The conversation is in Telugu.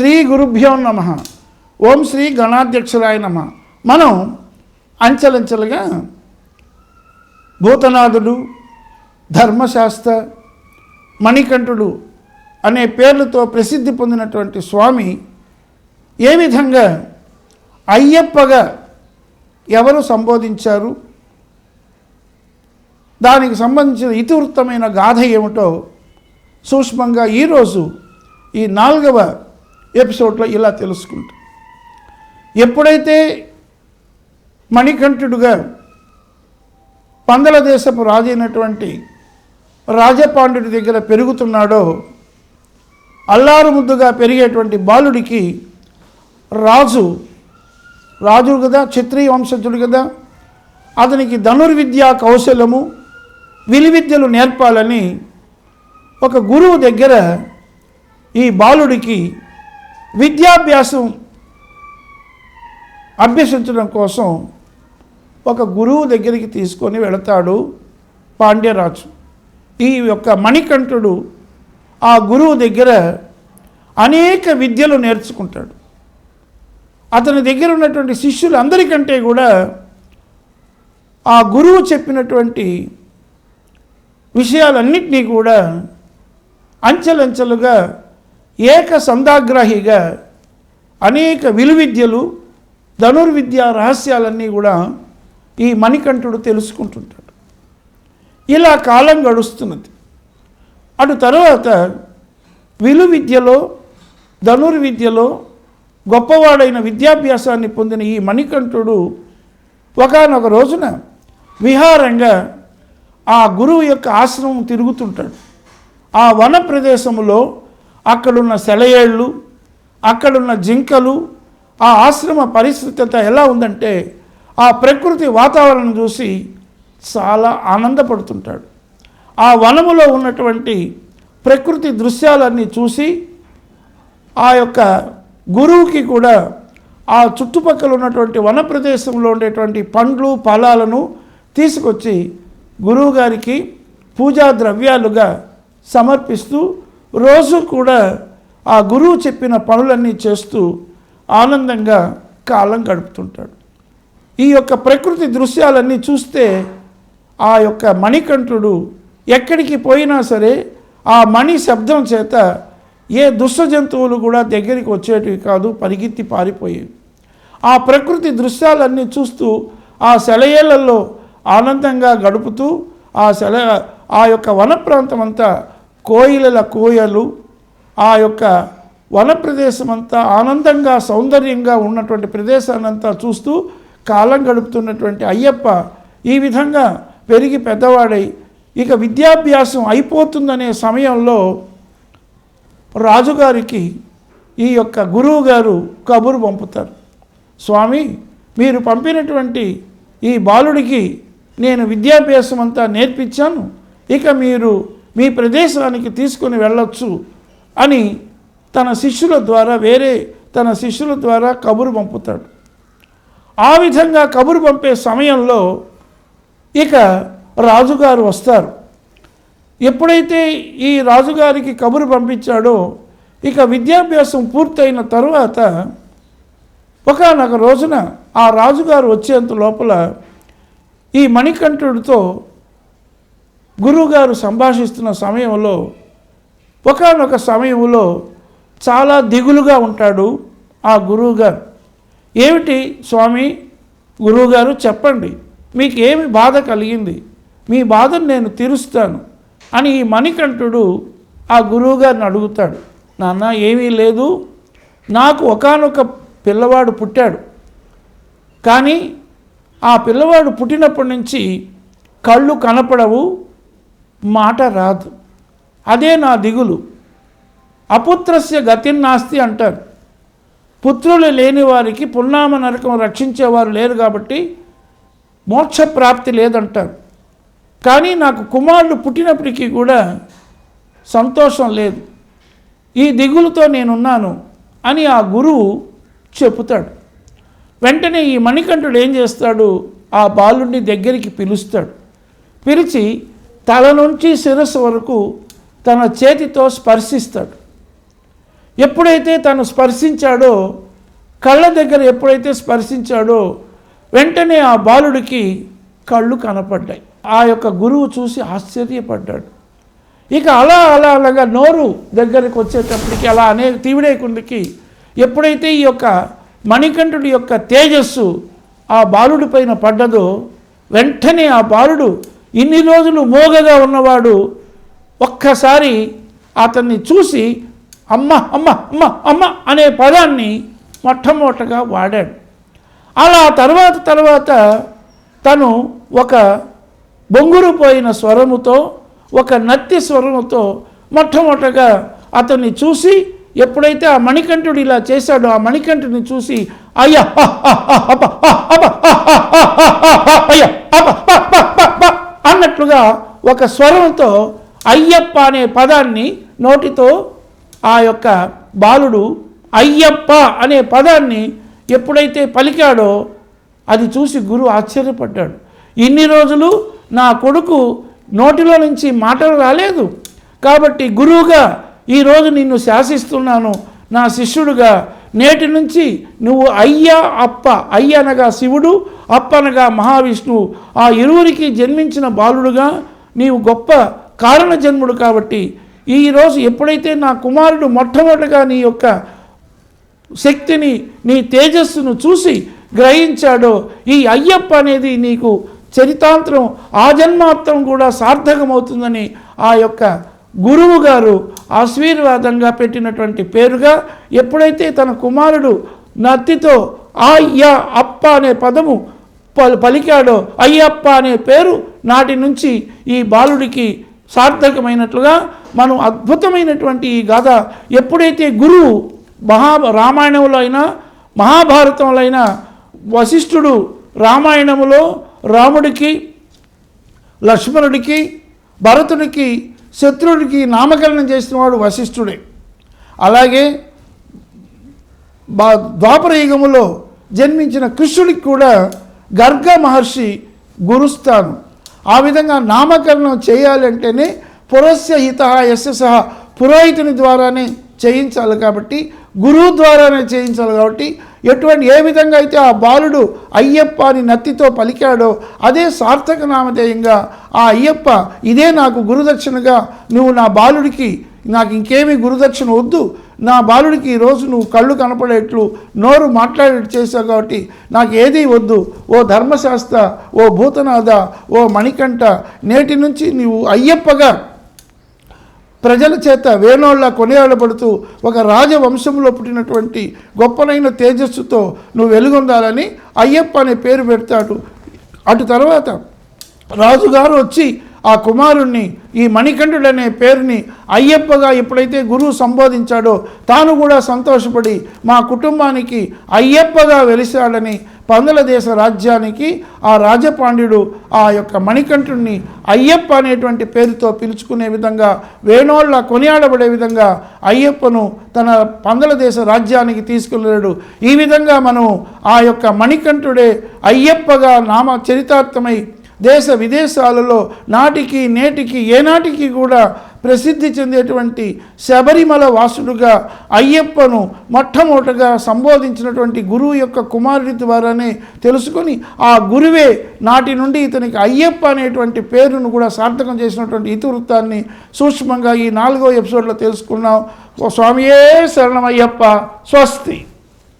శ్రీ గురుభ్యో నమ. ఓం శ్రీ గణాధ్యక్షురాయ నమ. మనం అంచెలంచెలుగా భూతనాథుడు ధర్మశాస్త్ర మణికంఠుడు అనే పేర్లతో ప్రసిద్ధి పొందినటువంటి స్వామి ఏ విధంగా అయ్యప్పగా ఎవరు సంబోధించారు? దానికి సంబంధించిన ఇతివృత్తమైన గాథ ఏమిటో సూక్ష్మంగా ఈరోజు ఈ నాలుగవ ఎపిసోడ్లో ఇలా తెలుసుకుంటాం. ఎప్పుడైతే మణికంఠుడుగా పందల దేశపు రాజైనటువంటి రాజపాండుడి దగ్గర పెరుగుతున్నాడో అల్లారు ముద్దుగా పెరిగేటువంటి బాలుడికి రాజు రాజు కదా క్షత్రియ వంశజుడు కదా అతనికి ధనుర్విద్యా కౌశలము విలువిద్యలు నేర్పాలని ఒక గురువు దగ్గర ఈ బాలుడికి విద్యాభ్యాసం అభ్యసించడం కోసం ఒక గురువు దగ్గరికి తీసుకొని వెళతాడు పాండ్యరాజు. ఈ యొక్క మణికంఠుడు ఆ గురువు దగ్గర అనేక విద్యలు నేర్చుకుంటాడు. అతని దగ్గర ఉన్నటువంటి శిష్యులందరికంటే కూడా ఆ గురువు చెప్పినటువంటి విషయాలన్నింటినీ కూడా అంచెలంచెలుగా ఏక సందాగ్రాహిగా అనేక విలువిద్యలు ధనుర్విద్య రహస్యాలన్నీ కూడా ఈ మణికంఠుడు తెలుసుకుంటుంటాడు. ఇలా కాలం గడుస్తున్నది. అటు తర్వాత విలువిద్యలో ధనుర్విద్యలో గొప్పవాడైన విద్యాభ్యాసాన్ని పొందిన ఈ మణికంఠుడు ఒకనొక రోజున విహారంగా ఆ గురువు యొక్క ఆశ్రమం తిరుగుతుంటాడు. ఆ వన ప్రదేశంలో అక్కడున్న సెలయేళ్ళు అక్కడున్న జింకలు ఆ ఆశ్రమ పరిస్థితి అంతా ఎలా ఉందంటే ఆ ప్రకృతి వాతావరణం చూసి చాలా ఆనందపడుతుంటాడు. ఆ వనములో ఉన్నటువంటి ప్రకృతి దృశ్యాలన్నీ చూసి ఆ యొక్క గురువుకి కూడా ఆ చుట్టుపక్కల ఉన్నటువంటి వన ప్రదేశంలో ఉండేటువంటి పండ్లు ఫలాలను తీసుకొచ్చి గురువు గారికి పూజా ద్రవ్యాలుగా సమర్పిస్తూ రోజు కూడా ఆ గురువు చెప్పిన పనులన్నీ చేస్తూ ఆనందంగా కాలం గడుపుతుంటాడు. ఈ యొక్క ప్రకృతి దృశ్యాలన్నీ చూస్తే ఆ యొక్క మణికంఠుడు ఎక్కడికి పోయినా సరే ఆ మణి శబ్దం చేత ఏ దుష్ట జంతువులు కూడా దగ్గరికి వచ్చేటివి కాదు పరిగెత్తి పారిపోయేవి. ఆ ప్రకృతి దృశ్యాలన్నీ చూస్తూ ఆ సెలయేళ్ళలో ఆనందంగా గడుపుతూ ఆ సెల ఆ యొక్క వన ప్రాంతం అంతా కోయిలల కోయలు ఆ యొక్క వన ప్రదేశం అంతా ఆనందంగా సౌందర్యంగా ఉన్నటువంటి ప్రదేశాన్నంతా చూస్తూ కాలం గడుపుతున్నటువంటి అయ్యప్ప ఈ విధంగా పెరిగి పెద్దవాడై ఇక విద్యాభ్యాసం అయిపోతుందనే సమయంలో రాజుగారికి ఈ యొక్క గురువు గారు కబురు పంపుతారు. స్వామి మీరు పంపినటువంటి ఈ బాలుడికి నేను విద్యాభ్యాసం అంతా నేర్పించాను. ఇక మీరు మీ ప్రదేశానికి తీసుకుని వెళ్ళొచ్చు అని తన శిష్యుల ద్వారా వేరే తన శిష్యుల ద్వారా కబురు పంపుతాడు. ఆ విధంగా కబురు పంపే సమయంలో ఇక రాజుగారు వస్తారు. ఎప్పుడైతే ఈ రాజుగారికి కబురు పంపించాడో ఇక విద్యాభ్యాసం పూర్తయిన తరువాత ఒకనొక రోజున ఆ రాజుగారు వచ్చేంత లోపల ఈ మణికంఠుడితో గురువుగారు సంభాషిస్తున్న సమయంలో ఒకనొక సమయంలో చాలా దిగులుగా ఉంటాడు ఆ గురువుగారు. ఏమిటి స్వామి? గురువుగారు చెప్పండి మీకు ఏమి బాధ కలిగింది? మీ బాధను నేను తీరుస్తాను అని ఈ మణికంఠుడు ఆ గురువుగారిని అడుగుతాడు. నాన్న ఏమీ లేదు. నాకు ఒకానొక పిల్లవాడు పుట్టాడు. కానీ ఆ పిల్లవాడు పుట్టినప్పటి నుంచి కళ్ళు కనపడవు మాట రాదు. అదే నా దిగులు. అపుత్రస్య గతిన్నాస్తి అంటారు పుత్రులు లేని వారికి పున్నామ నరకం రక్షించేవారు లేరు కాబట్టి మోక్ష ప్రాప్తి లేదంటారు కానీ నాకు కుమారుడు పుట్టినప్పటికీ కూడా సంతోషం లేదు. ఈ దిగులుతో నేనున్నాను అని ఆ గురువు చెబుతాడు. వెంటనే ఈ మణికంఠుడు ఏం చేస్తాడు? ఆ బాలుడిని దగ్గరికి పిలుస్తాడు. పిలిచి తల నుంచి శిరస్సు వరకు తన చేతితో స్పర్శిస్తాడు. ఎప్పుడైతే తను స్పర్శించాడో కళ్ళ దగ్గర ఎప్పుడైతే స్పర్శించాడో వెంటనే ఆ బాలుడికి కళ్ళు కనపడ్డాయి. ఆ యొక్క గురువు చూసి ఆశ్చర్యపడ్డాడు. ఇక అలా అలా అలాగా నోరు దగ్గరికి వచ్చేటప్పటికి అలా అనే తీవిడేకుండికి ఎప్పుడైతే ఈ యొక్క మణికంఠుడి యొక్క తేజస్సు ఆ బాలుడి పైన పడ్డదో వెంటనే ఆ బాలుడు ఇన్ని రోజులు మోగగా ఉన్నవాడు ఒక్కసారి అతన్ని చూసి అమ్మ అమ్మ అమ్మ అమ్మ అనే పదాన్ని మొట్టమొదటగా వాడాడు అలా తర్వాత తర్వాత తను ఒక బొంగురు పోయిన స్వరముతో ఒక నత్తి స్వరముతో మొట్టమొదటగా అతన్ని చూసి ఎప్పుడైతే ఆ మణికంఠుడు ఇలా చేశాడో ఆ మణికంఠుడిని చూసి అయ్యా అయ్యా అన్నట్లుగా ఒక స్వరంతో అయ్యప్ప అనే పదాన్ని నోటితో ఆ యొక్క బాలుడు అయ్యప్ప అనే పదాన్ని ఎప్పుడైతే పలికాడో అది చూసి గురువు ఆశ్చర్యపడ్డాడు. ఇన్ని రోజులు నా కొడుకు నోటిలో నుంచి మాటలు రాలేదు. కాబట్టి గురువుగా ఈరోజు నిన్ను శాసిస్తున్నాను. నా శిష్యుడుగా నేటి నుంచి నువ్వు అయ్యా అప్ప అయ్య అనగా శివుడు అప్ప అనగా మహావిష్ణువు. ఆ ఇరువురికి జన్మించిన బాలుడుగా నీవు గొప్ప కారణ జన్ముడు కాబట్టి ఈరోజు ఎప్పుడైతే నా కుమారుడు మొట్టమొదటిగా నీ యొక్క శక్తిని నీ తేజస్సును చూసి గ్రహించాడో ఈ అయ్యప్ప అనేది నీకు చరితాంతరం ఆ జన్మాంతరం కూడా సార్థకమవుతుందని ఆ యొక్క గురువు గారు ఆశీర్వాదంగా పెట్టినటువంటి పేరుగా ఎప్పుడైతే తన కుమారుడు నత్తితో అయ్యా అప్ప అనే పదము ప- పలికాడో అయ్యప్ప అనే పేరు నాటి నుంచి ఈ బాలుడికి సార్థకమైనట్లుగా మనం అద్భుతమైనటువంటి ఈ గాథ ఎప్పుడైతే గురువు మహా రామాయణంలో అయినా మహాభారతంలో అయినా వశిష్ఠుడు రామాయణములో రాముడికి లక్ష్మణుడికి భరతుడికి శత్రుడికి నామకరణం చేసినవాడు వశిష్ఠుడే. అలాగే బా ద్వాపర యుగములో జన్మించిన కృష్ణుడికి కూడా గర్గ మహర్షి గురుస్తాను. ఆ విధంగా నామకరణం చేయాలంటేనే పురస్య హిత యశ సహ పురోహితుని ద్వారానే చేయించాలి కాబట్టి గురువు ద్వారానే చేయించాలి కాబట్టి ఎటువంటి ఏ విధంగా అయితే ఆ బాలుడు అయ్యప్ప అని నత్తితో పలికాడో అదే సార్థక నామధేయంగా ఆ అయ్యప్ప ఇదే నాకు గురుదక్షిణగా నువ్వు నా బాలుడికి నాకు ఇంకేమీ గురుదక్షిణ వద్దు. నా బాలుడికి ఈరోజు నువ్వు కళ్ళు కనపడేట్లు నోరు మాట్లాడేట్టు చేశావు కాబట్టి నాకు ఏదీ వద్దు. ఓ ధర్మశాస్త్ర ఓ భూతనాథ ఓ మణికంఠ నేటి నుంచి నీవు అయ్యప్పగా ప్రజల చేత వేణోళ్ళ కొనియాడబడుతూ ఒక రాజవంశంలో పుట్టినటువంటి గొప్పనైన తేజస్సుతో నువ్వు వెలుగొందాలని అయ్యప్ప అనే పేరు పెడతాడు. అటు తర్వాత రాజుగారు వచ్చి ఆ కుమారుణ్ణి ఈ మణికంఠుడు అనే పేరుని అయ్యప్పగా ఎప్పుడైతే గురువు సంబోధించాడో తాను కూడా సంతోషపడి మా కుటుంబానికి అయ్యప్పగా వెలిశాడని పందల దేశ రాజ్యానికి ఆ రాజపాండ్యుడు ఆ యొక్క మణికంఠుణ్ణి అయ్యప్ప అనేటువంటి పేరుతో పిలుచుకునే విధంగా వేణోళ్ళ కొనియాడబడే విధంగా అయ్యప్పను తన పందల దేశ రాజ్యానికి తీసుకెళ్ళాడు. ఈ విధంగా మనం ఆ యొక్క మణికంఠుడే అయ్యప్పగా నామ చరితార్థమై దేశ విదేశాలలో నాటికి నేటికి ఏనాటికి కూడా ప్రసిద్ధి చెందేటువంటి శబరిమల వాసుడుగా అయ్యప్పను మొట్టమొదటగా సంబోధించినటువంటి గురువు యొక్క కుమారుడి ద్వారానే తెలుసుకొని ఆ గురువే నాటి నుండి ఇతనికి అయ్యప్ప అనేటువంటి పేరును కూడా సార్థకం చేసినటువంటి ఇతివృత్తాన్ని సూక్ష్మంగా ఈ నాలుగో ఎపిసోడ్లో తెలుసుకున్నాం. ఓ స్వామియే శరణమయ్యప్ప స్వస్తి.